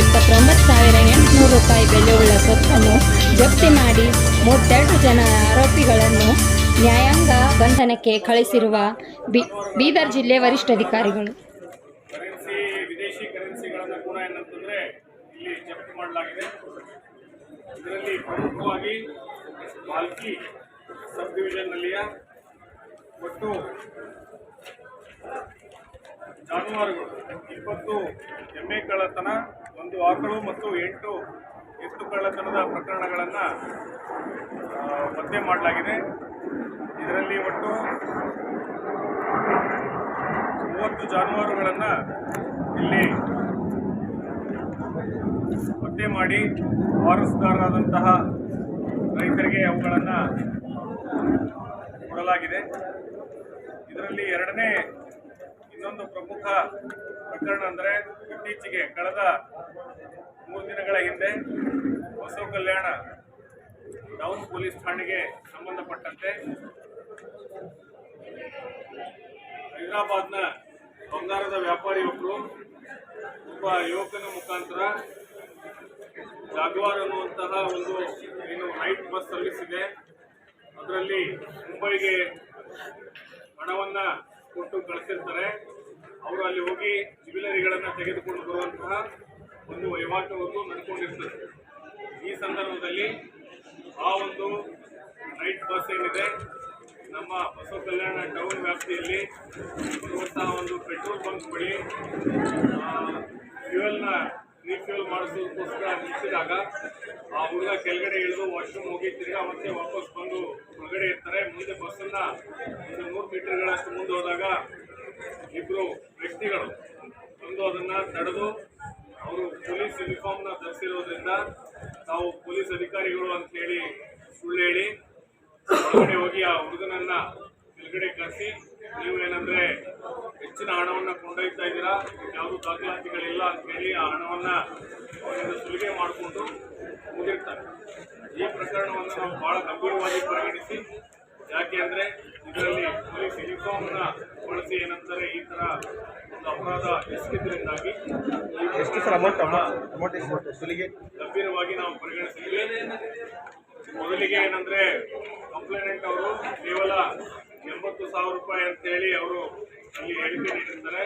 ಇಪ್ಪತ್ತೊಂಬತ್ತು ಸಾವಿರ ಎಂಟುನೂರು ರೂಪಾಯಿ ಬೆಲೆಯುಳ್ಳ ಸೊತ್ತನ್ನು ಜಪ್ತಿ ಮಾಡಿ ಮೂವತ್ತೆರಡು ಜನ ಆರೋಪಿಗಳನ್ನು ನ್ಯಾಯಾಂಗ ಬಂಧನಕ್ಕೆ ಕಳಿಸಿರುವ ಬೀದರ್ ಜಿಲ್ಲೆ ವರಿಷ್ಠಾಧಿಕಾರಿಗಳು ಡಿವಿಷನ್ನಲ್ಲಿಯ ಒಟ್ಟು ಜಾನುವಾರುಗಳು, ಇಪ್ಪತ್ತು ಎಮ್ಮೆ ಕಳ್ಳತನ ಒಂದು ಆಕಳು ಮತ್ತು ಎಂಟು ಎತ್ತು ಕಳ್ಳತನದ ಪ್ರಕರಣಗಳನ್ನು ಪತ್ತೆ ಮಾಡಲಾಗಿದೆ. ಇದರಲ್ಲಿ ಒಟ್ಟು ಮೂವತ್ತು ಜಾನುವಾರುಗಳನ್ನು ಇಲ್ಲಿ ಪತ್ತೆ ಮಾಡಿ ವಾರಸುದಾರರಾದಂತಹ ರೈತರಿಗೆ ಅವುಗಳನ್ನು ಕೊಡಲಾಗಿದೆ. ಇದರಲ್ಲಿ ಎರಡನೇ ಇನ್ನೊಂದು ಪ್ರಮುಖ ಪ್ರಕರಣ ಅಂದರೆ ಇತ್ತೀಚೆಗೆ ಕಳೆದ ಮೂರು ದಿನಗಳ ಹಿಂದೆ ಬಸವ ಕಲ್ಯಾಣ ಟೌನ್ ಪೊಲೀಸ್ ಠಾಣೆಗೆ ಸಂಬಂಧಪಟ್ಟಂತೆ ಹೈದರಾಬಾದ್ನ ಬಂಗಾರದ ವ್ಯಾಪಾರಿಯೊಬ್ಬರು ಒಬ್ಬ ಯುವಕನ ಮುಖಾಂತರ ಜಾಗ್ವಾರ್ ಅನ್ನುವಂತಹ ಒಂದು ಏನು ನೈಟ್ ಬಸ್ ಸರ್ವಿಸ್ ಇದೆ ಅದರಲ್ಲಿ ಮುಂಬೈಗೆ ಹಣವನ್ನು ಕೊಟ್ಟು ಕಳಿಸಿರ್ತಾರೆ. ಅವರು ಅಲ್ಲಿ ಹೋಗಿ ಜ್ಯುವೆಲರಿಗಳನ್ನು ತೆಗೆದುಕೊಂಡು ಬರುವಂತಹ ಒಂದು ವಹಿವಾಟವನ್ನು ನಡ್ಕೊಂಡಿರ್ತಾರೆ ಈ ಸಂದರ್ಭದಲ್ಲಿ ಆ ಒಂದು ನೈಟ್ ಬಸ್ ಏನಿದೆ, ನಮ್ಮ ಬಸವ ಕಲ್ಯಾಣ ಟೌನ್ ವ್ಯಾಪ್ತಿಯಲ್ಲಿ ಇರುವಂತಹ ಒಂದು ಪೆಟ್ರೋಲ್ ಬಂಕ್ ಬಳಿ ಫ್ಯೂಯಲ್ನ ರೀಫ್ಯೂಯಲ್ ಮಾಡಿಸೋದಕ್ಕೋಸ್ಕರ ನಿಲ್ಲಿಸಿದಾಗ ಆ ಹುಡುಗ ಕೆಳಗಡೆ ಇಳಿದು ವಾಶ್ರೂಮ್ ಹೋಗಿ ಮತ್ತೆ ವಾಪಸ್ ಬಂದು ಹೊರಗಡೆ ಇರ್ತಾರೆ. ಮುಂದೆ ಬಸ್ಸನ್ನು ಒಂದು ನೂರು ಮೀಟರ್ಗಳಷ್ಟು ಮುಂದೆ ಹೋದಾಗ ಇಬ್ಬರು ವ್ಯಕ್ತಿಗಳು ಒಂದು ಅದನ್ನ ತಡೆದು ಅವರು ಪೊಲೀಸ್ ಯೂನಿಫಾರ್ಮ್ನ ಧರಿಸಿರೋದ್ರಿಂದ ತಾವು ಪೊಲೀಸ್ ಅಧಿಕಾರಿಗಳು ಅಂತ ಹೇಳಿ ಸುಳ್ಳು ಹೇಳಿ ಹೊರಗಡೆ ಹೋಗಿ ಆ ಹುಡುಗನನ್ನ ಕೆಳಗಡೆ ಕರೆಸಿ, ನೀವು ಏನಂದ್ರೆ ಹೆಚ್ಚಿನ ಹಣವನ್ನ ಕೊಂಡೊಯ್ತಾ ಇದ್ದೀರಾ ಯಾವುದು ದಾಖಲಾತಿಗಳಿಲ್ಲ ಅಂತ ಹೇಳಿ ಆ ಹಣವನ್ನ ಅವರಿಂದ ಸುಲಿಗೆ ಮಾಡಿಕೊಂಡು ಮುಗಿರ್ತಾರೆ. ಈ ಪ್ರಕರಣವನ್ನು ನಾವು ಬಹಳ ಗಂಭೀರವಾಗಿ ಪರಿಗಣಿಸಿ, ಯಾಕೆ ಅಂದ್ರೆ ಇದರಲ್ಲಿ ಪೊಲೀಸ್ ಯೂನಿಫಾರ್ಮ್ನ ಬಳಸಿ ಏನಂತಾರೆ ಈ ತರ ಒಂದು ಅಪರಾಧ ಎಸಗಿದ್ರಿಂದಾಗಿ ಈ ಎಷ್ಟು ಸರ್ ಅಮೌಂಟ್ ಅಮೌಂಟ್ ಗಂಭೀರವಾಗಿ ನಾವು ಪರಿಗಣಿಸಿದ್ವಿ ಮೊದಲಿಗೆ ಏನಂದ್ರೆ ಕಂಪ್ಲೇನೆಂಟ್ ಅವರು ಕೇವಲ ಎಂಬತ್ತು ಸಾವಿರ ರೂಪಾಯಿ ಅಂತ ಹೇಳಿ ಅವರು ಅಲ್ಲಿ ಹೇಳಿಕೆ ನೀಡಿದ್ದಾರೆ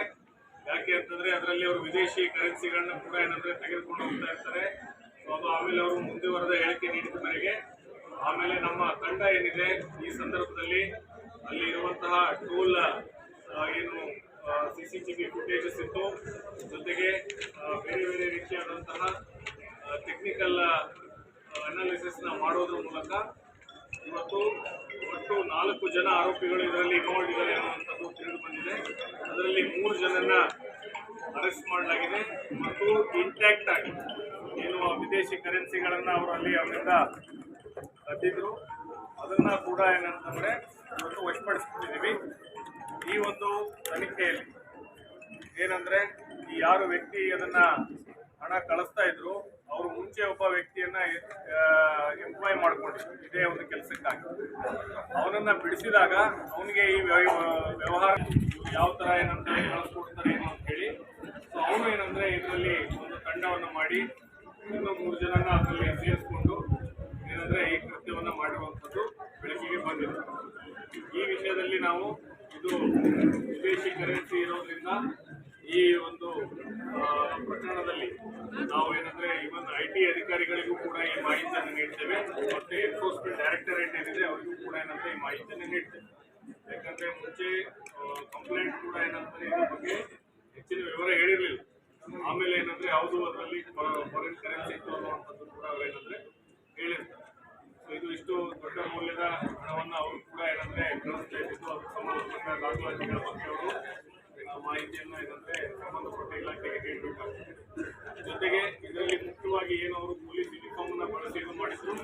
ಯಾಕೆ ಅಂತಂದ್ರೆ ಅದರಲ್ಲಿ ಅವರು ವಿದೇಶಿ ಕರೆನ್ಸಿಗಳನ್ನ ಕೂಡ ಏನಂದ್ರೆ ತೆಗೆದುಕೊಂಡು ಹೋಗ್ತಾ ಇರ್ತಾರೆ. ಸೊ ಅದು ಆಮೇಲೆ ಅವರು ಮುಂದುವರೆದ ಹೇಳಿಕೆ ನೀಡಿದ ಮೇರೆಗೆ ಆಮೇಲೆ ನಮ್ಮ ತಂಡ ಏನಿದೆ ಈ ಸಂದರ್ಭದಲ್ಲಿ ಅಲ್ಲಿ ಇರುವಂತಹ ಟೂಲ್ ಏನು C C T V footages ಇತ್ತು. ಜೊತೆಗೆ ಬೇರೆ ಬೇರೆ ರೀತಿಯಾದಂತಹ ಟೆಕ್ನಿಕಲ್ ಅನಾಲಿಸಿಸ್ನ ಮಾಡೋದ್ರ ಮೂಲಕ ಇವತ್ತು ಒಟ್ಟು ನಾಲ್ಕು ಜನ ಆರೋಪಿಗಳು ಇದರಲ್ಲಿ ಇನ್ವಾಲ್ವ್ ಇದ್ದಾರೆ ಅನ್ನುವಂಥದ್ದು ತಿಳಿದು ಬಂದಿದೆ. ಅದರಲ್ಲಿ ಮೂರು ಜನನ್ನ ಅರೆಸ್ಟ್ ಮಾಡಲಾಗಿದೆ. ಮತ್ತು ಇಂಟ್ಯಾಕ್ಟ್ ಆಗಿ ಏನು ವಿದೇಶಿ ಕರೆನ್ಸಿಗಳನ್ನು ಅವರು ಅಲ್ಲಿ ಅವರಿಂದ ಕದ್ದಿದ್ರು ಅದನ್ನ ಕೂಡ ಏನಂತಂದ್ರೆ, ಇವತ್ತು ವಶಪಡಿಸ್ಕೊಂಡಿದ್ದೀವಿ. ಈ ಒಂದು ತನಿಖೆಯಲ್ಲಿ ಏನಂದ್ರೆ ಈ ಯಾರು ವ್ಯಕ್ತಿ ಅದನ್ನ ಹಣ ಕಳಿಸ್ತಾ ಇದ್ರು, ಅವರು ಮುಂಚೆ ಒಬ್ಬ ವ್ಯಕ್ತಿಯನ್ನ ಎಂಪ್ಲಾಯ್ ಮಾಡಿಕೊಂಡಿದ್ರು. ಇದೇ ಒಂದು ಕೆಲಸಕ್ಕಾಗಿ. ಅವನನ್ನ ಬಿಡಿಸಿದಾಗ ಅವನಿಗೆ ಈ ವ್ಯವ- ವ್ಯವಹಾರ ಯಾವ ತರ ಏನಂತ ಕಳಿಸ್ಕೊಡ್ತಾರೆ ಏನು ಅಂತ ಹೇಳಿ, ಸೊ ಅವನು ಏನಂದ್ರೆ ಇದರಲ್ಲಿ ಒಂದು ತಂಡವನ್ನು ಮಾಡಿ ಇನ್ನೂ ಮೂರು ಜನನ ಅದರಲ್ಲಿ ಸೇರಿಸ್ಕೊಂಡು ಏನಂದ್ರೆ ಈ ಕೃತ್ಯವನ್ನ ಮಾಡಿರುವಂಥದ್ದು ಬೆಳಕಿಗೆ ಬಂದಿದೆ ಈ ವಿಷಯದಲ್ಲಿ ನಾವು ಇದು ವಿದೇಶಿ ಕರೆನ್ಸಿ ಇರೋದ್ರಿಂದ ಈ ಒಂದು ಆ, ಪ್ರಕರಣದಲ್ಲಿ ನಾವು ಏನಂದ್ರೆ ಇವನ್ ಐ ಟಿ ಅಧಿಕಾರಿಗಳಿಗೂ ಕೂಡ ಈ ಮಾಹಿತಿಯನ್ನು ನೀಡ್ತೇವೆ ಮತ್ತೆ ಎನ್ಫೋರ್ಸ್ಮೆಂಟ್ ಡೈರೆಕ್ಟರೇಟ್ ಏನಿದೆ ಅವರಿಗೂ ಕೂಡ ಏನಂದ್ರೆ ಈ ಮಾಹಿತಿಯನ್ನು ನೀಡ್ತೇವೆ ಯಾಕಂದ್ರೆ ಮುಂಚೆ ಕಂಪ್ಲೇಂಟ್ ಕೂಡ ಏನಂದ್ರೆ ಇದ್ರ ಬಗ್ಗೆ ಹೆಚ್ಚಿನ ವಿವರ ಹೇಳಿರಲಿಲ್ಲ ಆಮೇಲೆ ಏನಂದ್ರೆ ಯಾವುದು ಅದರಲ್ಲಿ ಫಾರಿನ್ ಕರೆನ್ಸಿ ಇತ್ತು ಅನ್ನುವಂಥದ್ದು ಕೂಡ ಅವ್ರೇನಂದ್ರೆ ಹೇಳಿರ್ತಾರೆ. ಸೊ ಇದು ಇಷ್ಟು ದೊಡ್ಡ ಮೌಲ್ಯದ ಹಣವನ್ನು ಅವರು ಕೂಡ ಏನಂದ್ರೆ ಇದ್ದು ಅದು ಸಂಬಂಧಪಟ್ಟ ದಾಖಲಾತಿಗಳ ಬಗ್ಗೆ ಅವರು ಮಾಹಿತಿಯನ್ನು ಏನಂದ್ರೆ ಸಂಬಂಧಪಟ್ಟ ಇಲಾಖೆಗೆ ನೀಡಬೇಕಾಗ್ತದೆ. ಜೊತೆಗೆ ಇದರಲ್ಲಿ ಮುಖ್ಯವಾಗಿ ಏನು ಅವರು ಪೊಲೀಸ್ ಯೂನಿಫಾರ್ಮ್ ಅನ್ನ ಬಳಸಿ ಇದು ಮಾಡಿದ್ರು.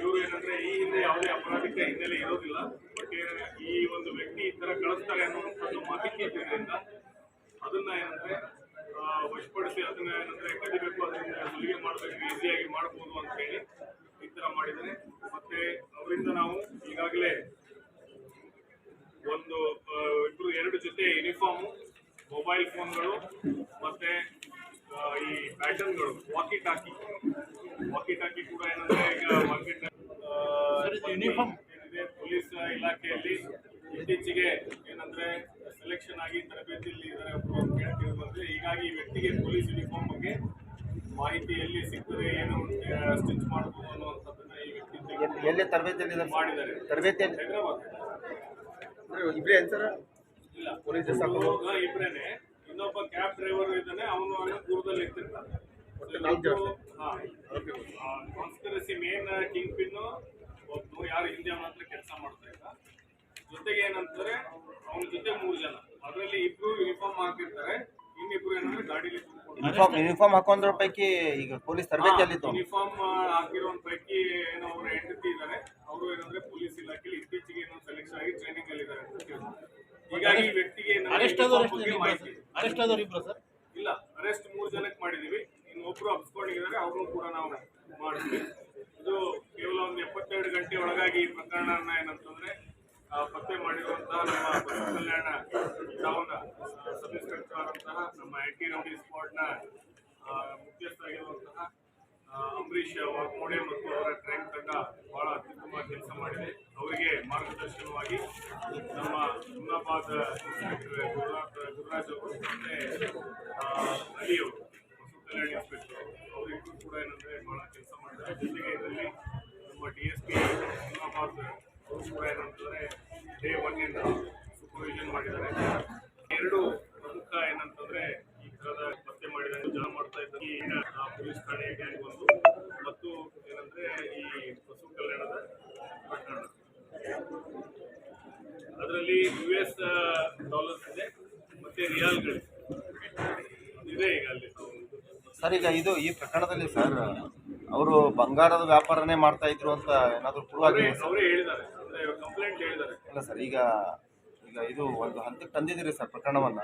ಇವರು ಏನಂದ್ರೆ ಈ ಹಿಂದೆ ಯಾವುದೇ ಅಪರಾಧಿಕ ಹಿನ್ನೆಲೆ ಇರೋದಿಲ್ಲ. ಬಟ್ ಈ ಒಂದು ವ್ಯಕ್ತಿ ಈ ತರ ಕಳಿಸ್ತಾರೆ ಅನ್ನುವಂಥದ್ದು ಮಾಹಿತಿ ಇದರಿಂದ ಅದನ್ನ ಏನಂದ್ರೆ ವಶಪಡಿಸಿ ಅದನ್ನ ಏನಂದ್ರೆ ಕಲಿಬೇಕು ಅದನ್ನ ಸುಲಿಗೆ ಮಾಡಬೇಕು ಈಸಿಯಾಗಿ ಮಾಡ್ಬೋದು ಅಂತ ಹೇಳಿ ಈ ತರ ಮಾಡಿದ್ದಾರೆ. ಮತ್ತೆ ಅವರಿಂದ ನಾವು ಈಗಾಗಲೇ ಒಂದು ಆ, ಇಬ್ರು ಎರಡು ಜೊತೆ ಯೂನಿಫಾರ್ಮು ಮೊಬೈಲ್ ಫೋನ್ಗಳು ಮತ್ತೆ ಆ, ಈ ಪ್ಯಾಟರ್ನ್ಗಳು ವಾಕಿ ಟಾಕಿ ವಾಕಿ ಟಾಕಿ ಕೂಡ ಏನಂದ್ರೆ ಈಗ ಮಾರ್ಕೆಟ್ ಯೂನಿಫಾರ್ಮ್ ಏನಿದೆ ಪೊಲೀಸ್ ಇಲಾಖೆಯಲ್ಲಿ ಇತ್ತೀಚೆಗೆ ಏನಂದ್ರೆ ಸೆಲೆಕ್ಷನ್ ಆಗಿ ತರಬೇತಿಯಲ್ಲಿ ಇದ್ದಾರೆ ಒಬ್ರು ಅಂತ ಕೇಳ್ತೀವಿ ಬಂದ್ರೆ ಹೀಗಾಗಿ ಈ ವ್ಯಕ್ತಿಗೆ ಪೊಲೀಸ್ ಯೂನಿಫಾರ್ಮ್ ಬಗ್ಗೆ ಮಾಹಿತಿ ಎಲ್ಲಿ ಸಿಗ್ತದೆ ಏನು ಸ್ಟಿಚ್ ಮಾಡಬಹುದು ಅನ್ನುವಂಥದ್ದನ್ನ ಈ ವ್ಯಕ್ತಿ ಎಲ್ಲಿ- ತರಬೇತಿಯಲ್ಲಿ ಮಾಡಿದ್ದಾರೆ. ತರಬೇತಿಯಲ್ಲಿ ಏನ್ ಸರ್ ಇಲ್ಲ. ಪೊಲೀಸ್ ಇಬ್ಬರೇನೆ ಇನ್ನೊಬ್ಬ ಕ್ಯಾಬ್ ಡ್ರೈವರ್ ಇದ್ದಾನೆ ಅವನು ದೂರದಲ್ಲಿ ಇರ್ತಿರ್ತಾನೆ. ಕಾನ್ಸ್ಪಿರಸಿ ಮೇನ್ ಕಿಂಗ್ ಪಿನ್ ಒಬ್ಬನು ಯಾರು ಹಿಂದೆ ಮಾತ್ರ ಹತ್ರ ಕೆಲಸ ಮಾಡ್ತಾ ಇಲ್ಲ. ಜೊತೆಗೆ ಏನಂತಾರೆ ಅವನ ಜೊತೆ ಮೂರು ಜನ. ಅದರಲ್ಲಿ ಇಬ್ರು ಯೂನಿಫಾರ್ಮ್ ಹಾಕಿರ್ತಾರೆ. ಯೂನಿಫಾರ್ಮ್ ಯೂನಿಫಾರ್ಮ್ ಹಾಕೊಂಡ್ರ ಪೈಕಿ ಈಗ ಪೊಲೀಸ್ ತರಬೇತಿಯಲ್ಲಿ ಇತ್ತು ಯೂನಿಫಾರ್ಮ್ ಹಾಕಿರೋನ್ ಪೈಕಿ ಏನೋ ಅವ್ರ ಹೆಂಡತಿ ಇದ್ದಾರೆ ಅವರು ಏನಂದ್ರೆ ಪೊಲೀಸ್ ಇಲಾಖೆಯಲ್ಲಿ ಇತ್ತೀಚೆಗೆ ಏನೋ ಸೆಲೆಕ್ಷನ್ ಆಗಿ ಟ್ರೈನಿಂಗ್ ಅಲ್ಲಿ ಇದ್ದಾರೆ. ಹೀಗಾಗಿ ಈ ವ್ಯಕ್ತಿಗೆ ಅರೆಸ್ಟ್ ಆದವರು. ಅರೆಸ್ಟ್ ಆದವರು ಇಬ್ರು ಸರ್ ಇಲ್ಲ ಅರೆಸ್ಟ್ ಮೂರು ಜನಕ್ಕೆ ಮಾಡಿದೀವಿ ಇನ್ನು ಒಬ್ರು ಅಪ್ಸ್ಕೊಂಡಿದ್ದಾರೆ ಅವ್ರನ್ನೂ ಕೂಡ ನಾವು ಮಾಡ್ತೀವಿ ಇದು ಕೇವಲ ಒಂದು ಎಪ್ಪತ್ತೆರಡು ಗಂಟೆ ಒಳಗಾಗಿ ಈ ಪ್ರಕರಣನ ಏನಂತಂದ್ರೆ ಆ, ಪತ್ತೆ ಮಾಡಿರುವಂತಹ ನಮ್ಮ Basavakalyan town sub inspector ಆದಂತಹ ನಮ್ಮ ಆಂಟಿ ರೌಡಿ ಸ್ಕ್ವಾಡ್ನ ಮುಖ್ಯಸ್ಥರಾಗಿರುವಂತಹ ಆ, ಅಂಬರೀಶ್ ವಾಗ್ಮೋಡೆ ಮತ್ತು ಅವರ ಟ್ರೈನ್ ತಂಡ ಬಹಳ ಅತ್ಯುತ್ತಮ ಕೆಲಸ ಮಾಡಿದೆ ಅವರಿಗೆ ಮಾರ್ಗದರ್ಶನವಾಗಿ ನಮ್ಮ ಹುಮ್ನಾಬಾದ್ ಇನ್ಸ್ಪೆಕ್ಟರ್ ಗುರುರಾಜ್ ಅವರು ಮತ್ತೆ ಆ, ಅಲಿ ಅವರು ಬಸವ ಕಲ್ಯಾಣ ಇನ್ಸ್ಪೆಕ್ಟರ್ ಅವರಿಗೂ ಕೂಡ ಏನಂದ್ರೆ ಬಹಳ ಕೆಲಸ ಮಾಡಿದ್ದಾರೆ. ಜೊತೆಗೆ ಇದರಲ್ಲಿ ನಮ್ಮ ಡಿ ಎಸ್ ಪಿ ಹುಮ್ನಾಬಾದ್ ಅವರು ಕೂಡ ಏನಂತಂದ್ರೆ ಡೇ ಒನ್ ಇಂದ ಸೂಪರ್ವಿಷನ್ ಮಾಡಿದ್ದಾರೆ. ಎರಡು ಪ್ರಮುಖ ಏನಂತಂದ್ರೆ ಈ ತರದ ಪತ್ತೆ ಮಾಡಿದಾಗ ಜನ ಮಾಡ್ತಾ ಇದ್ದ ಈ ಆ ಪೊಲೀಸ್ ಠಾಣೆ ಗ್ಯಾಂಗ್ ಒಂದು. ಮತ್ತು ಏನಂದ್ರೆ ಈ ಪಶು ಕಲ್ಯಾಣದ ಪ್ರಕರಣ ಅದರಲ್ಲಿ ಯು ಎಸ್ ಡಾಲರ್ಸ್ ಇದೆ ಮತ್ತೆ ರಿಯಾಲ್ಗಳು ಇದೆ ಈಗ ಅಲ್ಲಿ. ಸರ್ ಈಗ ಇದು ಈ ಪ್ರಕರಣದಲ್ಲಿ ಸರ್ ಅವರು ಬಂಗಾರದ ವ್ಯಾಪಾರನೇ ಮಾಡ್ತಾ ಇದ್ರು ಅಂತ ಏನಾದರೂ ಪ್ರೂವ್ ಅವರೇ ಹೇಳಿದ್ದಾರೆ. ಅಂದ್ರೆ ಕಂಪ್ಲೇಂಟ್ ಹೇಳಿದ್ದಾರೆ. ಅಲ್ಲ ಸರ್ ಈಗ ಈಗ ಇದು ಒಂದು ಹಂತಕ್ಕೆ ತಂದಿದ್ದೀರಿ ಸರ್ ಪ್ರಕರಣವನ್ನ.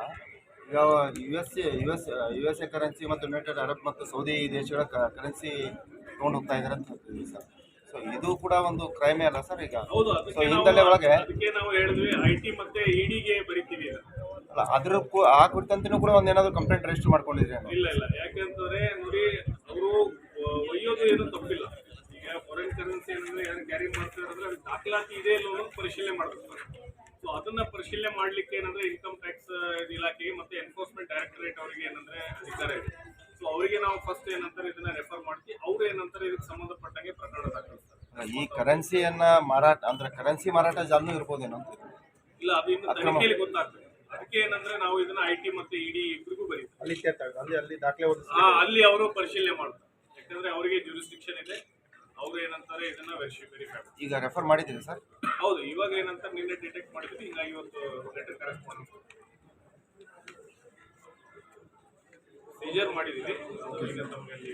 ಈಗ U S U S U S A currency ಮತ್ತು ಯುನೈಟೆಡ್ ಅರಬ್ ಮತ್ತು ಸೌದಿ ದೇಶಗಳ ಕರೆನ್ಸಿ ತೊಗೊಂಡು ಹೋಗ್ತಾ ಇದ್ದಾರೆ ಅಂತ ಹೇಳ್ತೀವಿ ಸರ್. ಸೊ ಇದು ಕೂಡ ಒಂದು ಕ್ರೈಮೇ ಅಲ್ಲ ಸರ್ ಈಗ. ಹೌದು ಸೊ ಅದಕ್ಕೆ ನಾವು ಒಳಗೆ ಅದಕ್ಕೆ ನಾವು ಹೇಳಿದ್ವಿ ಐ ಟಿ ಮತ್ತೆ ಇಡಿಗೆ ಬರಿತೀವಿ ಈಗ ಅಲ್ಲ ಅದ್ರ ಕು- ಆ ಕುರಿತಂತೆನೂ ಕೂಡ ಒಂದೇನಾದ್ರು ಕಂಪ್ಲೇಂಟ್ ರಿಜಿಸ್ಟರ್ ಮಾಡ್ಕೊಂಡಿದ್ರಿ? ಇಲ್ಲ ಇಲ್ಲ. ಯಾಕಂತಂದ್ರೆ ನೋಡಿ ಅವರು ಒಯ್ಯೋದು ಏನು ತಪ್ಪಿಲ್ಲ. ಈಗ ಫಾರಿನ್ ಕರೆನ್ಸಿ ಏನಂದ್ರೆ ಯಾರು ಕ್ಯಾರಿ ಮಾಡ್ತಾರೆ ಅಂದ್ರೆ ಅದು ದಾಖಲಾತಿ ಇದೆ ಇಲ್ಲ ಅನ್ನೋದು ಪರಿಶೀಲನೆ ಮಾಡಬೇಕು ಸೊ ಅದನ್ನ ಪರಿಶೀಲನೆ ಮಾಡ್ಲಿಕ್ಕೆ ಏನಂದ್ರೆ ಇನ್ಕಮ್ ಟ್ಯಾಕ್ಸ್ ಇಲಾಖೆಗೆ ಮತ್ತೆ ಎನ್ಫೋರ್ಸ್ಮೆಂಟ್ ಡೈರೆಕ್ಟರೇಟ್ ಅವರಿಗೆ ಏನಂದ್ರೆ ಅಧಿಕಾರ ಇದೆ. ಸೊ ಅವರಿಗೆ ನಾವು ಫಸ್ಟ್ ಏನಂತಾರೆ ಇದನ್ನ ರೆಫರ್ ಮಾಡ್ತೀವಿ. ಅವ್ರು ಏನಂತಾರೆ ಇದಕ್ಕೆ ಸಂಬಂಧಪಟ್ಟಂಗೆ ಪ್ರಕರಣ ದಾಖಲಿಸ್ತಾರೆ ಈ ಕರೆನ್ಸಿಯನ್ನ ಮಾರಾಟ ಅಂದ್ರೆ ಕರೆನ್ಸಿ ಮಾರಾಟ ಜಾಲನೂ ಇರ್ಬೋದೇನೋ ಅಂತ. ಇಲ್ಲ ಅದು ಇನ್ನು ತನಿಖೆಯಲ್ಲಿ ಗೊತ್ತಾಗ್ತದೆ. ಅದಕ್ಕೆ ಏನಂದ್ರೆ ನಾವು ಇದನ್ನ ಐ ಟಿ ಮತ್ತೆ ಇಡಿ ಇಬ್ಬರಿಗೂ ಬರೀತೀವಿ. ಅಲ್ಲಿ ಅಲ್ಲಿ ಅಲ್ಲಿ ದಾಖಲೆ ಆ, ಅಲ್ಲಿ ಅವರು ಪರಿಶೀಲನೆ ಮಾಡ್ತಾರೆ. ಯಾಕಂದ್ರೆ ಅವರಿಗೆ ಜುರಿಸ್ಟಿಕ್ಷನ್ ಇದೆ. ಅವ್ರು ಏನಂತಾರೆ ಇದನ್ನ ವೆರಿಫೈ ವೆರಿಫೈ ಈಗ ರೆಫರ್ ಮಾಡಿದ್ದೀರಿ ಸರ್? ಹೌದು ಇವಾಗ ಏನಂತಾರೆ ನಿನ್ನೆ ಡಿಟೆಕ್ಟ್ ಮಾಡಿದ್ವಿ ಹಿಂಗಾಗಿ ಇವತ್ತು ಲೆಟರ್ ಕರೆಕ್ಟ್ ಸೀಜರ್ ಮಾಡಿದೀವಿ ಅದು ಈಗ ತಮಗೆ ಅಲ್ಲಿ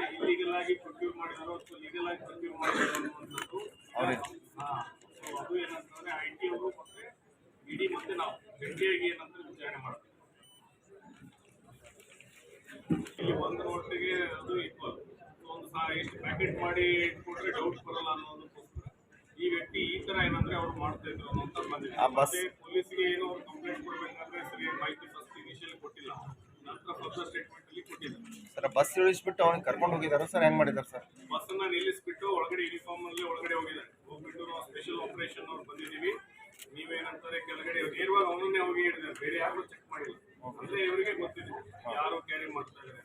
ಏನಂತಾರೆ ಇಲ್ಲಿಗಲ್ ಆಗಿ ಪ್ರೊಕ್ಯೂರ್ ಮಾಡಿದಾರೋ ಅಥವಾ ಲೀಗಲ್ ಆಗಿ ಪ್ರೊಕ್ಯೂರ್ ಮಾಡಿದಾರೋ ಅನ್ನುವಂಥದ್ದು ಅದು ಏನಂತಂದ್ರೆ ಐ ಟಿ ಅವರು ಮತ್ತೆ ಇಡಿ ಮತ್ತೆ ನಾವು ಜಂಟಿಯಾಗಿ ಏನಂದ್ರೆ ವಿಚಾರಣೆ ಮಾಡ್ತೀವಿ. ಇಲ್ಲಿ ಒಂದು ನೋಟಿಗೆ ಅದು ಈಕ್ವಲ್ ಒಂದು ಸಹ ಎಷ್ಟು ಪ್ಯಾಕೆಟ್ ಮಾಡಿ ಇಟ್ಕೊಂಡ್ರೆ ಡೌಟ್ ಬರಲ್ಲ ಅನ್ನೋದಕ್ಕೋಸ್ಕರ ಈ ವ್ಯಕ್ತಿ ಈ ತರ ಏನಂದ್ರೆ ಅವ್ರು ಮಾಡ್ತಾ ಇದ್ರು ಬಂದಿದೆ. ಆ ಮತ್ತೆ ಪೊಲೀಸ್ಗೆ ಏನೋ ಅವ್ರು ಕಂಪ್ಲೇಂಟ್ ಕೊಡ್ಬೇಕಾದ್ರೆ ಸರಿಯಾಗಿ ಮಾಹಿತಿ ಫಸ್ಟ್ ಇನಿಷಿಯಲ್ ಕೊಟ್ಟಿಲ್ಲ. ನಂತರ ಫಸ್ಟ್ ಕೊಟ್ಟಿದ್ದಾರೆ ಸರ್ ಬಸ್ ಇಳಿಸ್ಬಿಟ್ಟು ಅವ್ನಿಗೆ ಕರ್ಕೊಂಡು ಹೋಗಿದ್ದಾರೆ ಸರ್ ಹೆಂಗ್ ಮಾಡಿದ್ದಾರೆ ಸರ್? ಬಸ್ಸನ್ನ ನಿಲ್ಲಿಸ್ಬಿಟ್ಟು ಒಳಗಡೆ ಯೂನಿಫಾರ್ಮ್ ಅಲ್ಲಿ ಒಳಗಡೆ ಹೋಗಿದ್ದಾರೆ ಹೋಗ್ಬಿಟ್ಟು ಸ್ಪೆಷಲ್ ಆಪರೇಷನ್ ಅವ್ರು ಬಂದಿದ್ದೀವಿ. ನೀವೇನಂತಾರೆ ಕೆಳಗಡೆ ನೇರವಾಗಿ ಅವನನ್ನೇ ಹೋಗಿ ಹಿಡಿದಾರೆ ಬೇರೆ ಯಾರು ಚೆಕ್ ಮಾಡಿಲ್ಲ. ಅಂದ್ರೆ ಇವರಿಗೆ ಗೊತ್ತಿದೆ ಯಾರು ಕ್ಯಾರಿ ಮಾಡ್ತಾ ಇದ್ದಾರೆ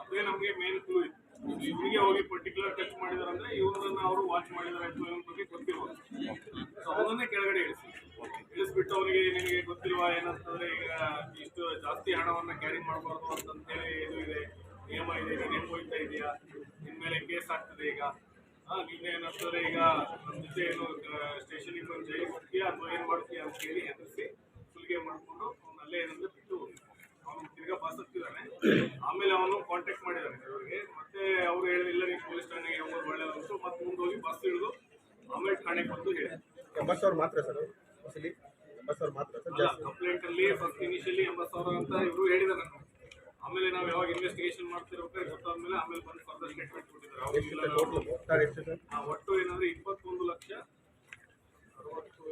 ಅದೇ ನಮಗೆ ಮೇನ್ ಕ್ಲೂ ಇತ್ತು ಇವರಿಗೆ ಹೋಗಿ ಪರ್ಟಿಕ್ಯುಲರ್ ಟಚ್ ಮಾಡಿದಾರೆ ಅಂದ್ರೆ ಇವರನ್ನ ಅವರು ವಾಚ್ ಮಾಡಿದಾರೆ ಅಥವಾ ಇವನ ಬಗ್ಗೆ ಗೊತ್ತಿರೋದು ಸೊ ಅವನನ್ನೇ ಕೆಳಗಡೆ ಇಳಿಸಿ. ಇಳಿಸ್ಬಿಟ್ಟು ಅವನಿಗೆ ನಿಮಗೆ ಗೊತ್ತಿಲ್ವಾ ಏನಂತಂದ್ರೆ ಈಗ ಇಷ್ಟು ಜಾಸ್ತಿ ಹಣವನ್ನ ಕ್ಯಾರಿ ಮಾಡಬಾರ್ದು ಅಂತಂತೇಳಿ ಇದು ಇದೆ. ನಿಯಮ ಇದೆ ನೀನೇನ್ ಹೋಗ್ತಾ ಇದೆಯಾ ನಿನ್ನ ಮೇಲೆ ಕೇಸ್ ಆಗ್ತದೆ ಈಗ. ಹಾ ನೀನ್ ಏನಂತಂದ್ರೆ ಈಗ? ನಮ್ಮ ಜೊತೆ ಏನು ಸ್ಟೇಷನಿಗೆ ಬಂದು ಜೈಲಿಗೆ ಹೋಗ್ತೀಯಾ ಅಥವಾ ಏನು ಮಾಡ್ತೀಯಾ ಅಂತ ಹೇಳಿ ಹೆದರಿಸಿ ಸುಲಿಗೆ ಮಾಡಿಕೊಂಡು ಅವನಲ್ಲೇ ಅಲ್ಲೇ ಏನಂದ್ರೆ ಬಿಟ್ಟು ಅವನು ತಿರ್ಗಾ ಬಸ್ ಹತ್ತಿದಾನೆ. ಆಮೇಲೆ ಅವನು ಕಾಂಟ್ಯಾಕ್ಟ್ ಮಾಡಿದ್ದಾನೆ ಅವರಿಗೆ ಮತ್ತೆ ಅವ್ರು ಹೇಳಿಲ್ಲ ನೀವು ಪೊಲೀಸ್ ಠಾಣೆಗೆ ಹೋಗೋದು ಒಳ್ಳೆಯದು ಮತ್ತೆ ಮುಂದೆ ಹೋಗಿ ಬಸ್ ಹಿಡಿದು ಆಮೇಲೆ ಠಾಣೆಗೆ ಬಂದು ಹೇಳಿ. ಎಂಬತ್ತು ಸಾವಿರ ಮಾತ್ರ ಸರ್ ಮೋಸ್ಟ್ಲಿ ಎಂಬತ್ತು ಸಾವಿರ ಮಾತ್ರ ಸರ್? ಜಾಸ್ತಿ ಕಂಪ್ಲೇಂಟ್ ಅಲ್ಲಿ ಫಸ್ಟ್ ಇನಿಷಿಯಲಿ ಎಂಬತ್ತು ಸಾವಿರ ಅಂತ ಇವರು ಹೇಳಿದಾರೆ ಆಮೇಲೆ ನಾವು ಯಾವಾಗ ಇನ್ವೆಸ್ಟಿಗೇಷನ್ ಮಾಡ್ತಿರ್ಬೇಕಾದ್ರೆ ಗೊತ್ತಾದ್ಮೇಲೆ ಆಮೇಲೆ ಬಂದು ಫರ್ದರ್ ಸ್ಟೇಟ್ಮೆಂಟ್ ಕೊಟ್ಟಿದ್ದಾರೆ. ಒಟ್ಟು ಏನಂದ್ರೆ ಇಪ್ಪತ್ತೊಂದು ಲಕ್ಷ ಅರವತ್ತು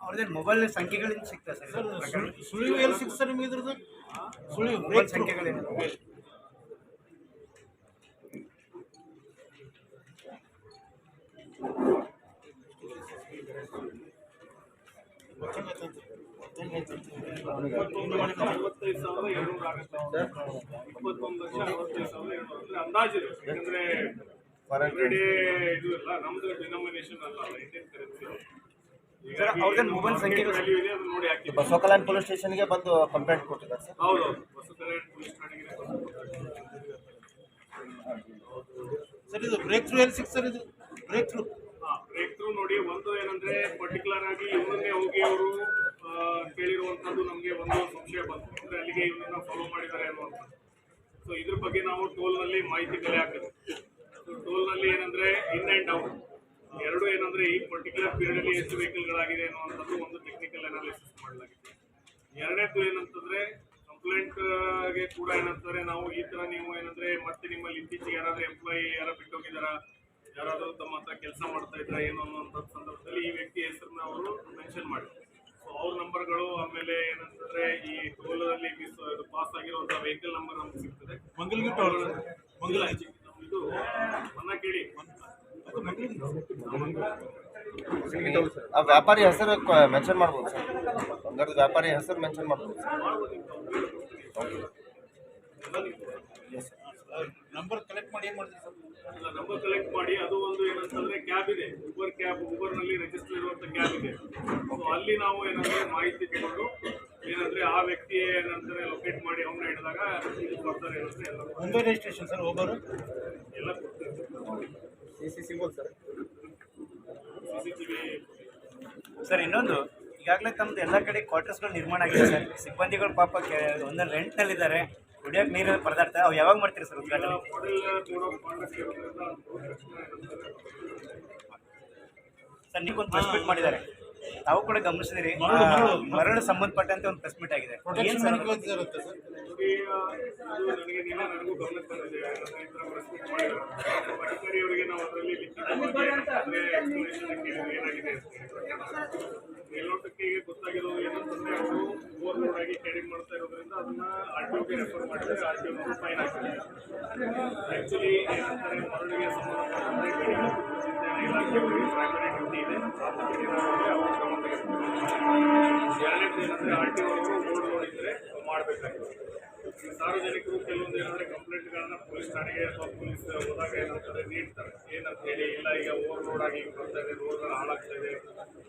ಅವ್ರದ್ದೇ ಮೊಬೈಲ್ ಸಂಖ್ಯೆಗಳಿಂದ ಸಿಗ್ತದೆ ಸರ್. ಸುಳಿವು ಎಲ್ಲಿ ಸಿಗ್ತದೆ ಸರ್ ನಿಮಗೆ ಇದ್ರದ್ದು? ಸುಳಿವು ಮೊಬೈಲ್ ಸಂಖ್ಯೆಗಳೇನು ಇಪ್ಪತ್ತೊಂದು ಅರವತ್ತೈದು ಸಾವಿರದ ಏಳ್ನೂರು ಆಗುತ್ತೆ ಇಪ್ಪತ್ತೊಂದು ಲಕ್ಷ ಅರವತ್ತೈದು ಸಾವಿರದ ಏಳ್ನೂರು ಅಂದ್ರೆ ಅಂದಾಜು ಇದು. ಯಾಕಂದ್ರೆ ಆಲ್ರೆಡಿ ಇದು ಇಲ್ಲ ನಮ್ಮದು ಡಿನಾಮಿನೇಷನ್ ಅಲ್ಲ ಇಂಡಿಯನ್ ಕರೆನ್ಸಿ ಸಂಖ್ಯೆಗಳು- ವ್ಯಾಲ್ಯೂ ಇದೆ ನೋಡಿ ಹಾಕಿ ಬಸವಕಲ್ಯಾಣ್ ಪೊಲೀಸ್ ಸ್ಟೇಷನ್ಗೆ ಬಂದು ಕಂಪ್ಲೇಂಟ್ ಕೊಟ್ಟಿದ್ದಾರೆ ಸರ್. ಹೌದು ಪೊಲೀಸ್ ಠಾಣೆಗೆ ಸರ್ ಇದು ಬ್ರೇಕ್ ಥ್ರೂ ಎಲ್ಲಿ ಸಿಕ್ತು ಸರ್ ಇದು? ಬ್ರೇಕ್ ಥ್ರೂ ಮತ್ತೆ ನಿಮ್ಮಲ್ಲಿ ಇತ್ತೀಚೆಗೆ ಯಾರಾದ್ರೂ ಎಂಪ್ಲಾಯಿ ಬಿಟ್ಟು ಬಿಟ್ಟೋಗಿದಾರ ಯಾರಾದ್ರೂ ತಮ್ಮ ಹತ್ರ ಕೆಲಸ ಮಾಡ್ತಾ ಇದ್ರ ಏನು ಅನ್ನುವಂಥ ಸಂದರ್ಭದಲ್ಲಿ ಈ ವ್ಯಕ್ತಿ ಹೆಸರನ್ನ ಅವರು ಮೆನ್ಷನ್ ಮಾಡಿ. ಸೊ ಅವ್ರ ನಂಬರ್ಗಳು ಆಮೇಲೆ ಏನಂತಂದ್ರೆ ಈ ಟೋಲಲ್ಲಿ ಮಿಸ್ ಪಾಸ್ ಆಗಿರುವಂತ ವೆಹಿಕಲ್ ನಂಬರ್ ನಮ್ಗೆ ಸಿಗ್ತದೆ. ಮಂಗಲ್ಗಿ ಟೋಲ್ ಮಂಗಲ ಇದು ಮನ್ನ ಕೇಳಿ. ಆ ವ್ಯಾಪಾರಿ ಹೆಸರು ಮೆನ್ಷನ್ ಮಾಡ್ಬೋದು ಸರ್. ಬಂಗಾರದ ವ್ಯಾಪಾರಿ ಹೆಸರು ಮೆನ್ಷನ್ ಮಾಡ್ಬೋದು ಸರ್. ನಂಬರ್ ಕಲೆಕ್ಟ್ ಮಾಡಿ ಏನು ಮಾಡ್ತೀವಿ ಸರ್? ನಂಬರ್ ಕಲೆಕ್ಟ್ ಮಾಡಿ ಅದು ಒಂದು ಏನಂತಂದ್ರೆ ಕ್ಯಾಬ್ ಇದೆ. ಉಬರ್ ಕ್ಯಾಬ್ ಉಬರ್ನಲ್ಲಿ ರಿಜಿಸ್ಟರ್ ಇರುವಂತ ಕ್ಯಾಬ್ ಇದೆ. ಸೊ ಅಲ್ಲಿ ನಾವು ಏನಂದ್ರೆ ಮಾಹಿತಿ ತಗೊಂಡು ಏನಂದ್ರೆ ಆ ವ್ಯಕ್ತಿ ಏನಂತಾರೆ ಲೊಕೇಟ್ ಮಾಡಿ ಅವನ್ನ ಹಿಡಿದಾಗ ಇದು ಬರ್ತಾರೆ ಏನಂದ್ರೆ ಎಲ್ಲ. ಮುಂಬೈ ರಿಜಿಸ್ಟ್ರೇಷನ್ ಸರ್ ಒಬ್ಬರು ಎಲ್ಲ ಕೊಡ್ತೇವೆ C C sir. CCTV sir ಇನ್ನೊಂದು ಈಗಾಗಲೇ ತಮ್ಮದು ಎಲ್ಲ ಕಡೆ ಕ್ವಾರ್ಟರ್ಸ್ಗಳು ನಿರ್ಮಾಣ ಆಗಿದೆ ಸರ್. ಸಿಬ್ಬಂದಿಗಳು ಪಾಪ ಒಂದೊಂದು ರೆಂಟ್ನಲ್ಲಿದ್ದಾರೆ ಕುಡಿಯೋಕೆ ನೀರು ಪರದಾಡ್ತ ಅವು ಯಾವಾಗ ಮಾಡ್ತೀರಿ ಸರ್ ಉದ್ಘಾಟನೆ? ಸರ್ ನೀವೊಂದು ಒಂದು ಪ್ರೆಸ್ ಮೀಟ್ ಮಾಡಿದ್ದಾರೆ. ತಾವು ಕೂಡ ಗಮನಿಸಿದಿರಿ. ಮರಳು, ಸಂಬಂಧಪಟ್ಟಂತೆ ಒಂದು ಪ್ರೆಸ್ ಮೀಟ್ ಆಗಿದೆ. ಏನು ಸರ್ ಅಧಿಕಾರಿಯವರಿಗೆ ನಾವು ಅದರಲ್ಲಿ ಏನಾಗಿದೆ ಗೊತ್ತಾಗಿರೋ ಗೊತ್ತಾಗಿರೋದು ಏನಂತಂದ್ರೆ ಅವರು ಓವರ್ ಲೋಡ್ ಆಗಿ ಕ್ಯಾರಿ ಮಾಡ್ತಾ ಇರೋದ್ರಿಂದ ಅದನ್ನ ಆರ್ ಟಿ ಓಗೆ ರೆಫರ್ ಮಾಡಿದ್ರೆ ಆರ್ ಟಿ ಒ ಫೈನ್ ಆಗ್ತದೆ ಆಕ್ಚುಲಿ ಏನಂತಾರೆ ಮರಳಿಗೆ ಸಂಬಂಧಪಟ್ಟಂತೆ ಮತ್ತು ಇಲಾಖೆಯವರಿಗೆ ಡ್ಯೂಟಿ ಇದೆ. ಅವರು ಕ್ರಮ ತೆಗೆದುಕೊಳ್ತಾರೆ ಎರಡನೇದು ಏನಂದ್ರೆ ಆರ್ ಟಿ ಒ ಅವರು ಓವರ್ ಲೋಡ್ ಇದ್ರೆ ಮಾಡಬೇಕಾಗಿದೆ ಸಾರ್ವಜನಿಕರು ಕೆಲವೊಂದು ಏನಂದ್ರೆ ಕಂಪ್ಲೇಂಟ್ಗಳನ್ನ ಪೊಲೀಸ್ ಠಾಣೆಗೆ ಅಥವಾ ಪೊಲೀಸ್ ಹೋದಾಗ ಏನಂತಾರೆ ನೀಡ್ತಾರೆ ಏನಂತ ಹೇಳಿ ಇಲ್ಲ ಈಗ ಓವರ್ ಲೋಡ್ ಆಗಿ ಬರ್ತಾ ಇದೆ ರೋಡ್ಗಳು ಹಾಳಾಗ್ತಾ ಇದೆ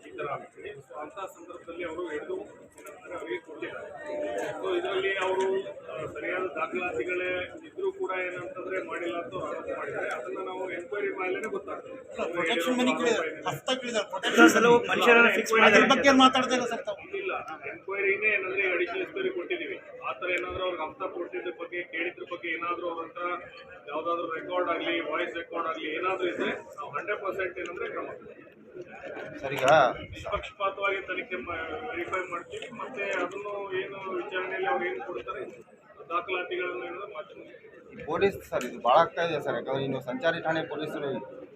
ಈ ಥರ ಆಗ್ತದೆ ಸೊ ಅಂಥ ಸಂದರ್ಭದಲ್ಲಿ ಅವರು ಹಿಡಿದು ಏನಂತಾರೆ ಅವರಿಗೆ ಕೊಟ್ಟಿದ್ದಾರೆ ಸೊ ಇದರಲ್ಲಿ ಅವರು ಆ, ಸರಿಯಾದ ದಾಖಲಾತಿಗಳೇ ಇದ್ರೂ ಕೂಡ ಏನಂತಂದ್ರೆ ಮಾಡಿಲ್ಲ ಅಂತ ಅವ್ರು ಆರೋಪ ಮಾಡಿದ್ದಾರೆ ಅದನ್ನ ನಾವು ಎನ್ಕ್ವೈರಿ ಮಾಡಲೇ ಗೊತ್ತಾಗ್ತದೆ ಪ್ರೊಟೆಕ್ಷನ್ ಮನಿ ಕೇಳಿದಾರೆ ಹಸ್ತ ಕೇಳಿದಾರೆ ಪ್ರೊಟೆಕ್ಷನ್ ಮನುಷ್ಯರನ್ನ ಫಿಕ್ಸ್ ಅದ್ರ ಬಗ್ಗೆ ಮಾತಾಡ್ತಾ ಇಲ್ಲ ಸರ್ ತಾವು. ಇಲ್ಲ ಎನ್ಕ್ವೈರಿನೇ ಏನಂದ್ರೆ ಅಡಿಷನಲ್ ಎನ್ಕ್ವೈರಿ ಕೊಟ್ಟಿದ್ದೀವಿ. ಆ ಥರ ಏನಾದರೂ ಅವ್ರಿಗೆ ಹಫ್ತಾ ಕೊಟ್ಟಿದ್ದ ಬಗ್ಗೆ ಕೇಳಿದ್ರ ಬಗ್ಗೆ ಏನಾದರೂ ಅವ್ರ ಹತ್ರ ಯಾವುದಾದ್ರೂ ರೆಕಾರ್ಡ್ ಆಗಲಿ ವಾಯ್ಸ್ ರೆಕಾರ್ಡ್ ಆಗಲಿ ಏನಾದರೂ ಇದ್ರೆ ನಾವು ಹಂಡ್ರೆಡ್ ಪರ್ಸೆಂಟ್ ಏನಂದ್ರೆ ಕ್ರಮ. ಸರ್ ಈಗ ನಿಷ್ಪಕ್ಷಪಾತವಾಗಿ ತನಿಖೆ ವೆರಿಫೈ ಮಾಡ್ತೀವಿ. ಮತ್ತೆ ಅದನ್ನು ಏನು ವಿಚಾರಣೆಯಲ್ಲಿ ಅವ್ರು ಏನು ಕೊಡ್ತಾರೆ ದಾಖಲಾತಿಗಳನ್ನು ಏನಾದ್ರು ಮಾಧ್ಯಮ ಪೊಲೀಸ್ ಸರ್, ಇದು ಭಾಳ ಆಗ್ತಾ ಇದೆ ಸರ್. ಯಾಕಂದ್ರೆ ಇನ್ನು ಸಂಚಾರಿ ಠಾಣೆ ಪೊಲೀಸರು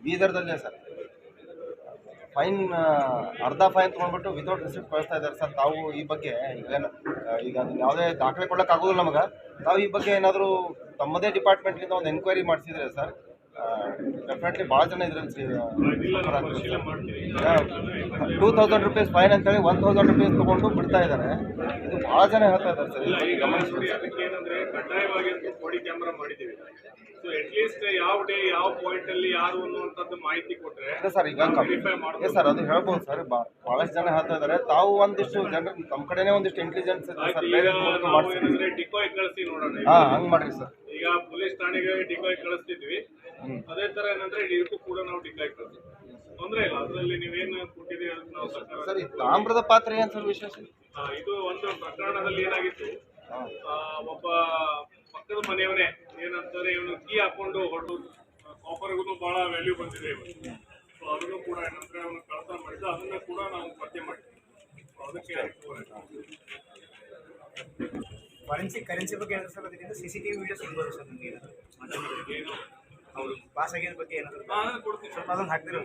ಬೀದರ್ದಲ್ಲೇ ಸರ್. ಫೈನ್ ಅರ್ಧ ಫೈನ್ ತೊಗೊಂಡ್ಬಿಟ್ಟು ವಿತೌಟ್ ರಿಸಿಪ್ಟ್ ಕಳಿಸ್ತಾ ಇದ್ದಾರೆ ಸರ್. ತಾವು ಈ ಬಗ್ಗೆ ಈಗೇನು ಈಗ ಅದನ್ನ ಯಾವುದೇ ದಾಖಲೆ ಕೊಡೋಕ್ಕಾಗೋದಿಲ್ಲ ನಮಗೆ. ತಾವು ಈ ಬಗ್ಗೆ ಏನಾದರೂ ತಮ್ಮದೇ ಡಿಪಾರ್ಟ್ಮೆಂಟ್ಲಿಂದ ಒಂದು ಎನ್ಕ್ವೈರಿ ಮಾಡಿಸಿದ್ರೆ ಸರ್ ಡೆಫಿನೆಟ್ಲಿ ಭಾಳ ಜನ ಇದರಲ್ಲಿ ಟೂ ತೌಸಂಡ್ ರುಪೀಸ್ ಫೈನ್ ಅಂತೇಳಿ ಒನ್ ತೌಸಂಡ್ ರುಪೀಸ್ ತೊಗೊಂಡು ಬಿಡ್ತಾ ಇದ್ದಾರೆ. ಇದು ಭಾಳ ಜನ ಹೇಳ್ತಾ ಇದ್ದಾರೆ ಸರ್ ಇಲ್ಲಿ ಇದು ಗಮನಿಸಿ ಅದಕ್ಕೆ ಏನಂದ್ರೆ ಕಡ್ಡಾಯವಾಗಿ ಬಾಡಿ ಕ್ಯಾಮ್ರಾ ಮಾಡಿದ್ದೀವಿ. ಸೊ ಅಟ್ಲೀಸ್ಟ್ ಯಾವ ಡೇ ಯಾವ ಪಾಯಿಂಟ್ ಅಲ್ಲಿ ಯಾರು ಅನ್ನುವಂಥದ್ದು ಮಾಹಿತಿ ಕೊಟ್ಟರೆ ಸರ್ ಈಗ ಏ ಸರ್ ಅದು ಹೇಳ್ಬೋದು ಸರ್ ಭಾಳಷ್ಟು ಜನ ಹೇಳ್ತಾ ಇದ್ದಾರೆ. ತಾವು ಒಂದಿಷ್ಟು ಜನರು ನಮ್ಮ ಕಡೆನೇ ಒಂದಿಷ್ಟು ಇಂಟೆಲಿಜೆನ್ಸ್ ಇದೆ ಸರ್ ಡಿಕಾಯ್ ಕಳಿಸಿ ನೋಡೋಣ. ಹಾಂ ಹಂಗೆ ಮಾಡಿರಿ ಸರ್. ಈಗ ಪೊಲೀಸ್ ಠಾಣೆಗೆ ಡಿಕಾಯ್ ಕಳಿಸ್ತಿದ್ವಿ. ಅದೇ ತರ ಏನಂದ್ರೆ ಇದಕ್ಕೂ ಕೂಡ ನಾವು ಡಿಕಾಯ್ ಕಳಿಸ್ತೀವಿ. ತೊಂದ್ರೆ ಇಲ್ಲ ಅದರಲ್ಲಿ ನೀವೇನು ಕೊಟ್ಟಿದ್ದೀವಿ ಅಂತ ನಾವು ಸರ್ಕಾರ ತಾಮ್ರದ ಪಾತ್ರ ಏನು ಸರ್ ವಿಶೇಷ? ಇದು ಒಂದು ಪ್ರಕರಣದಲ್ಲಿ ಏನಾಗಿತ್ತು? ಒಬ್ಬ ಪಕ್ಕದ ಮನೆಯವನೇ ಏನಂತಾರೆ ಇವನು ಕೀ ಹಾಕೊಂಡು ಹೊರಟು. ಕಾಪರ್ಗೂ ಬಹಳ ವ್ಯಾಲ್ಯೂ ಬಂದಿದೆ ಇವನು ಸೊ ಅದನ್ನು ಕೂಡ ಏನಂದ್ರೆ ಅವನು ಕಳತ ಮಾಡಿದ್ದು ಅದನ್ನ ಕೂಡ ನಾವು ಪತ್ತೆ ಮಾಡ್ತೀವಿ. ಅದಕ್ಕೆ ಫಾರೆನ್ಸಿಕ್ ಕರೆನ್ಸಿ ಬಗ್ಗೆ ಹೇಳಿದ್ರೆ ಸರ್ ಅದರಿಂದ C C T V video ಸಿಗ್ಬೋದು ಸರ್ ನಿಮಗೆ ಹೌದು. ಪಾಸ್ ಆಗಿರೋ ಬಗ್ಗೆ ಏನಾದರೂ? ಸ್ವಲ್ಪ ಅದನ್ನು ಹಾಕ್ತಿರೋ?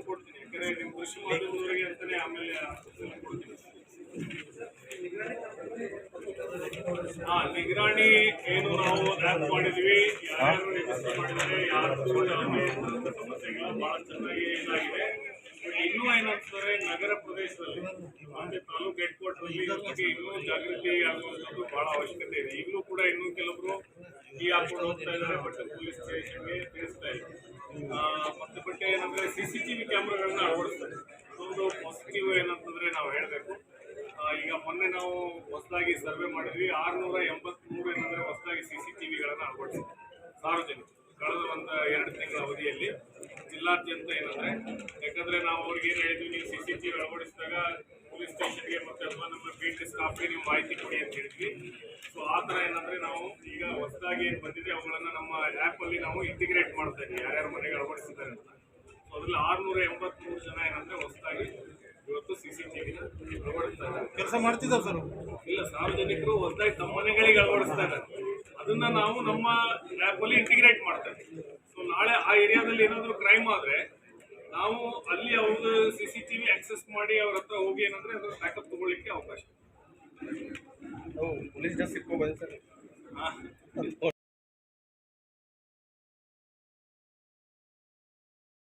ಹಾ ನಿಗರಾಣಿ ಏನು ನಾವು ಆ್ಯಪ್ ಮಾಡಿದ್ವಿ. ಯಾರು ರಿಜಿಸ್ಟರ್ ಯಾವುದೇ ಸಮಸ್ಯೆಗಳ ಬಹಳ ಚೆನ್ನಾಗಿ ಇದಾಗಿದೆ ಇನ್ನೂ ಏನಂತಾರೆ ನಗರ ಪ್ರದೇಶದಲ್ಲಿ ಅಂದ್ರೆ ತಾಲೂಕು ಹೆಡ್ ಕ್ವಾರ್ಟರ್ ಬಗ್ಗೆ ಇನ್ನೂ ಜಾಗೃತಿ ಆಗುವಂಥದ್ದು ಬಹಳ ಅವಶ್ಯಕತೆ ಇದೆ. ಈಗಲೂ ಕೂಡ ಇನ್ನೂ ಕೆಲವರು ಈ ಹಾಕೊಂಡು ಹೋಗ್ತಾ ಇದ್ದಾರೆ ಬಟ್ ಪೊಲೀಸ್ ಸ್ಟೇಷನ್ಗೆ ತಿಳಿಸ್ತಾ ಇದೆ. ಮತ್ತೆ ಬಟ್ ಏನಂದ್ರೆ ಸಿ ಸಿ ಟಿ ವಿ ಕ್ಯಾಮ್ರಾಗಳನ್ನ ಅಳವಡಿಸ್ತಾರೆ. ಒಂದು ಪಾಸಿಟಿವ್ ಏನಂತಂದ್ರೆ ನಾವು ಹೇಳಬೇಕು. ಈಗ ಮೊನ್ನೆ ನಾವು ಹೊಸದಾಗಿ ಸರ್ವೆ ಮಾಡಿದ್ವಿ. ಆರ್ನೂರ ಎಂಬತ್ಮೂರು ಏನಂದ್ರೆ ಹೊಸದಾಗಿ ಸಿ ಸಿ ಟಿ ವಿಗಳನ್ನು ಅಳವಡಿಸಿದ್ವಿ. ಸಾರ್ವಜನಿಕರು. ಕಳೆದ ಒಂದು ಎರಡು ತಿಂಗಳ ಅವಧಿಯಲ್ಲಿ ಜಿಲ್ಲಾದ್ಯಂತ ಏನಂದ್ರೆ ಯಾಕಂದ್ರೆ ನಾವು ಅವ್ರಿಗೆ ಏನು ಹೇಳಿದ್ವಿ ನೀವು ಸಿ ಸಿ ಟಿ ವಿ ಅಳವಡಿಸಿದಾಗ ಪೊಲೀಸ್ ಸ್ಟೇಷನ್ಗೆ ಮತ್ತೆ ಅಥವಾ ನಮ್ಮ ಪಿ ಸ್ಟಾಫ್ಗೆ ನೀವು ಮಾಹಿತಿ ಕೊಡಿ ಅಂತ ಹೇಳಿದ್ವಿ. ಸೊ ಆ ಥರ ಏನಂದ್ರೆ ನಾವು ಈಗ ಹೊಸದಾಗಿ ಏನು ಬಂದಿದೆ ಅವುಗಳನ್ನು ನಮ್ಮ ಆ್ಯಪಲ್ಲಿ ನಾವು ಇಂಟಿಗ್ರೇಟ್ ಮಾಡ್ತಾ ಇದ್ದೀವಿ. ಯಾರ್ಯಾರ ಮನೆಗೆ ಅಳವಡಿಸಿದ್ದಾರೆ ಅಂತ. ಸೊ ಅದ್ರಲ್ಲಿ ಆರುನೂರ ಎಂಬತ್ಮೂರು ಜನ ಏನಂದ್ರೆ ಹೊಸದಾಗಿ ಇವತ್ತು ಸಿ ಸಿ ಟಿ ವಿನ ಅಳವಡಿಸ್ತಾ ಇದ್ದಾರೆ. ಕೆಲಸ ಮಾಡ್ತಿದ್ದಾರೆ ಸರ್ ಇಲ್ಲ ಸಾರ್ವಜನಿಕರು ಹೊಸದಾಗಿ ತಮ್ಮ ಮನೆಗಳಿಗೆ ಅಳವಡಿಸ್ತಾರೆ ಇದ್ದಾರೆ. ಅದನ್ನ ನಾವು ನಮ್ಮ ಆ್ಯಪಲ್ಲಿ ಇಂಟಿಗ್ರೇಟ್ ಮಾಡ್ತಾ ಇದ್ದೀವಿ. ನಾಳೆ ಆ ಏರಿಯಾದಲ್ಲಿ ಏನಾದರೂ ಕ್ರೈಮ್ ಆದ್ರೆ ನಾವು ಅಲ್ಲಿ ಅವ್ರದ್ದು C C T V access ಮಾಡಿ ಅವ್ರ ಹತ್ರ ಹೋಗಿ ಏನಂದ್ರೆ ಅದರ ಬ್ಯಾಕಪ್ ತಗೊಳ್ಳಿಕ್ಕೆ ಅವಕಾಶ ಪೊಲೀಸ್ ಜಾಸ್ತಿ.